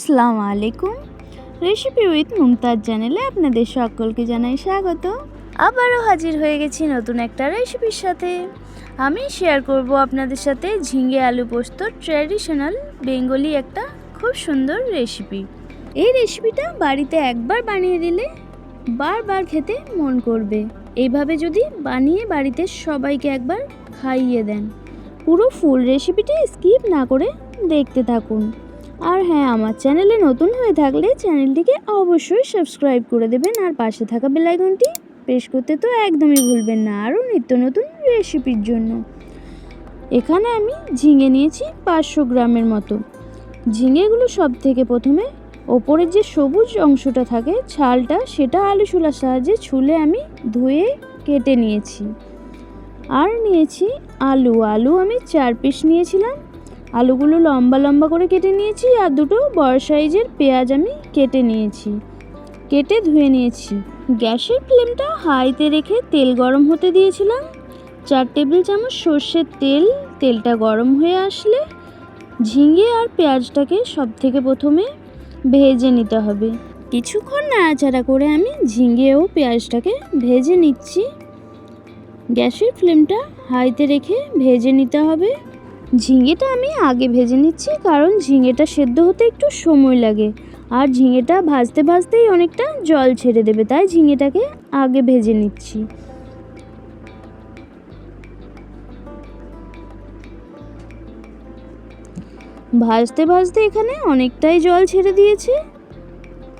আসসালামু আলাইকুম। Recipe with Mumtaz চ্যানেলে আপনাদের সকলকে জানাই স্বাগত। আবারও হাজির হয়ে গেছি নতুন একটা রেসিপির সাথে। আমি শেয়ার করব আপনাদের সাথে ঝিঙে আলু পোস্ত ট্র্যাডিশনাল বেঙ্গলি একটা খুব সুন্দর রেসিপি এই রেসিপিটা বাড়িতে একবার বানিয়ে দিলে বারবার খেতে মন করবে। এইভাবে যদি বানিয়ে বাড়িতে সবাইকে একবার খাইয়ে দেন, পুরো ফুল রেসিপিটি স্কিপ না করে দেখতে থাকুন। আর হ্যাঁ আমার চ্যানেলে নতুন হয়ে থাকলে চ্যানেলটিকে অবশ্যই সাবস্ক্রাইব করে দেবেন আর পাশে থাকা বেলাইকনটি প্রেস করতে তো একদমই ভুলবেন না আরও নিত্য নতুন রেসিপির জন্য। এখানে আমি ঝিঙে নিয়েছি পাঁচশো গ্রামের মতো। ঝিঙেগুলো সব থেকে প্রথমে ওপরের যে সবুজ অংশটা থাকে, ছালটা, সেটা আলু ছোলার সাহায্যে ছুলে আমি ধুয়ে কেটে নিয়েছি। আর নিয়েছি আলু। আলু আমি চার পিস নিয়েছিলাম। আলুগুলো লম্বা লম্বা করে কেটে নিয়েছি আর দুটো বড় সাইজের পেঁয়াজ আমি কেটে নিয়েছি। কেটে ধুয়ে নিয়েছি। গ্যাসের ফ্লেমটা হাইতে রেখে তেল গরম হতে দিয়েছিলাম। চার টেবিল চামচ সর্ষের তেল, তেলটা গরম হয়ে আসলে ঝিঙে আর পেঁয়াজটাকে সব থেকে প্রথমে ভেজে নিতে হবে। কিছুক্ষণ নাড়াচাড়া করে আমি ঝিঙে ও পেঁয়াজটাকে ভেজে নিচ্ছি। গ্যাসের ফ্লেমটা হাইতে রেখে ভেজে নিতে হবে। ঝিঙেটা আমি আগে ভেজে নিচ্ছি, কারণ ঝিঙেটা সেদ্ধ হতে একটু সময় লাগে। আর ঝিঙেটা ভাজতে ভাজতেই অনেকটা জল ছেড়ে দেবে, তাই ঝিঙেটাকে আগে ভেজে নিচ্ছি। ভাজতে ভাজতে এখানে অনেকটাই জল ছেড়ে দিয়েছে।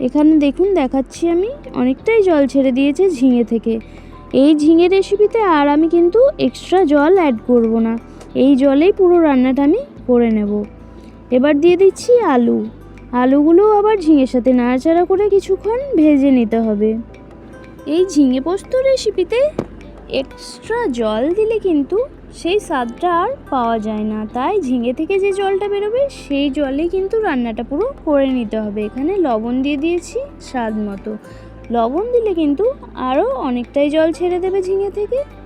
এখানে দেখুন, দেখাচ্ছি আমি, অনেকটাই জল ছেড়ে দিয়েছে ঝিঙে থেকে। এই ঝিঙে রেসিপিতে আর আমি কিন্তু এক্সট্রা জল অ্যাড করব না। এই জলেই পুরো রান্নাটা আমি করে নেব। এবার দিয়ে দিচ্ছি আলু। আলুগুলো আবার ঝিঙের সাথে নাড়াচাড়া করে কিছুক্ষণ ভেজে নিতে হবে। এই ঝিঙে পোস্ত রেসিপিতে এক্সট্রা জল দিলে কিন্তু সেই স্বাদটা আর পাওয়া যায় না। তাই ঝিঙে থেকে যে জলটা বেরোবে, সেই জলেই কিন্তু রান্নাটা পুরো করে নিতে হবে। এখানে লবণ দিয়ে দিয়েছি স্বাদ মতো। লবণ দিলে কিন্তু আরও অনেকটাই জল ছেড়ে দেবে ঝিঙে থেকে।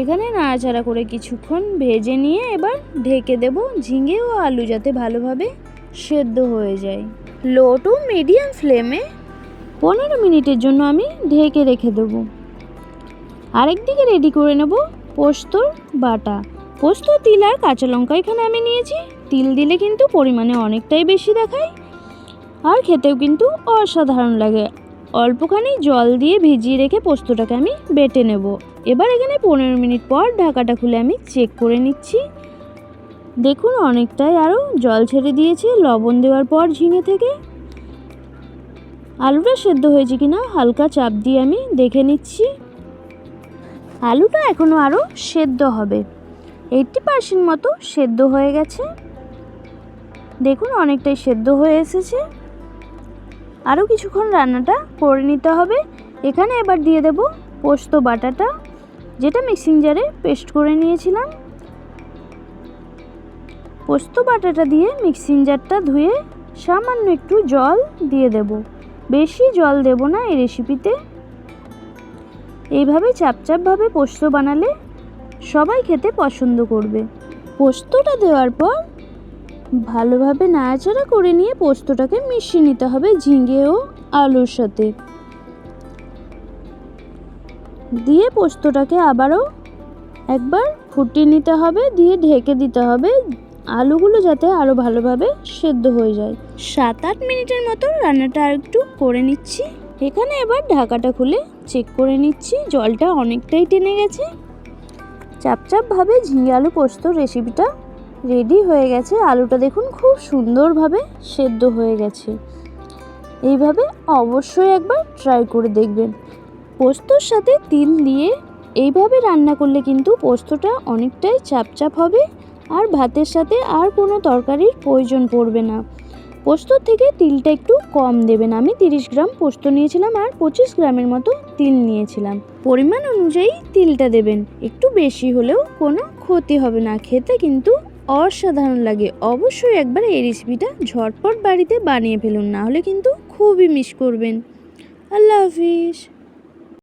এখানে নাড়াচাড়া করে কিছুক্ষণ ভেজে নিয়ে এবার ঢেকে দেব ঝিঙে ও আলু যাতে ভালোভাবে সেদ্ধ হয়ে যায়। লো টু মিডিয়াম ফ্লেমে পনেরো মিনিটের জন্য আমি ঢেকে রেখে দেবো। আরেকদিকে রেডি করে নেব পোস্তর বাটা। পোস্ত তিল আর কাঁচা লঙ্কা এখানে আমি নিয়েছি। তিল দিলে কিন্তু পরিমাণে অনেকটাই বেশি দেখায় আর খেতেও কিন্তু অসাধারণ লাগে। অল্পখানি জল দিয়ে ভিজিয়ে রেখে পোস্তটাকে আমি বেটে নেব। এবার এখানে পনেরো মিনিট পর ঢাকাটা খুলে আমি চেক করে নিচ্ছি। দেখুন, অনেকটাই আরও জল ছেড়ে দিয়েছে, লবণ দেওয়ার পর ঝিঙে থেকে। আলুটা সেদ্ধ হয়েছে কিনা হালকা চাপ দিয়ে আমি দেখে নিচ্ছি। আলুটা এখনও আরও সেদ্ধ হবে। এইটটি পার্সেন্ট মতো সেদ্ধ হয়ে গেছে। দেখুন, অনেকটাই সেদ্ধ হয়ে এসেছে। আরও কিছুক্ষণ রান্নাটা করে নিতে হবে। এখানে এবার দিয়ে দেব পোস্ত বাটাটা। যেটা মিক্সিং জারে পেস্ট করে নিয়েছিলাম। পোস্ত বাটাটা দিয়ে মিক্সিং জারটা ধুয়ে সামান্য একটু জল দিয়ে দেব। বেশি জল দেব না এই রেসিপিতে এইভাবে চাপচাপভাবে পোস্ত বানালে সবাই খেতে পছন্দ করবে। পোস্তটা দেওয়ার পর ভালোভাবে নাড়াচাড়া করে নিয়ে পোস্তটাকে মিশিয়ে নিতে হবে ঝিঙে ও আলুর সাথে। দিয়ে পোস্তটাকে আবারও একবার ফুটিয়ে নিতে হবে, দিয়ে ঢেকে দিতে হবে। আলুগুলো যাতে আরও ভালোভাবে সেদ্ধ হয়ে যায়। সাত আট মিনিটের মতো রান্নাটা আর একটু করে নিচ্ছি। এখানে এবার ঢাকাটা খুলে চেক করে নিচ্ছি। জলটা অনেকটাই টেনে গেছে। চাপচাপভাবে ঝিঙে আলু পোস্ত রেসিপিটা রেডি হয়ে গেছে। আলুটা দেখুন খুব সুন্দরভাবে সেদ্ধ হয়ে গেছে। এইভাবে অবশ্যই একবার ট্রাই করে দেখবেন। পোস্তর সাথে তিল দিয়ে এইভাবে রান্না করলে কিন্তু পোস্তটা অনেকটাই চাপচাপ হবে আর ভাতের সাথে আর কোনো তরকারির প্রয়োজন পড়বে না। পোস্তর থেকে তিলটা একটু কম দেবেন। আমি তিরিশ গ্রাম পোস্ত নিয়েছিলাম আর পঁচিশ গ্রামের মতো তিল নিয়েছিলাম। পরিমাণ অনুযায়ী তিলটা দেবেন। একটু বেশি হলেও কোনো ক্ষতি হবে না। খেতে কিন্তু অসাধারণ লাগে। অবশ্যই একবার এই রেসিপিটা ঝটপট বাড়িতে বানিয়ে ফেলুন। না হলে কিন্তু খুবই মিস করবেন। আল্লাহ হাফিজ।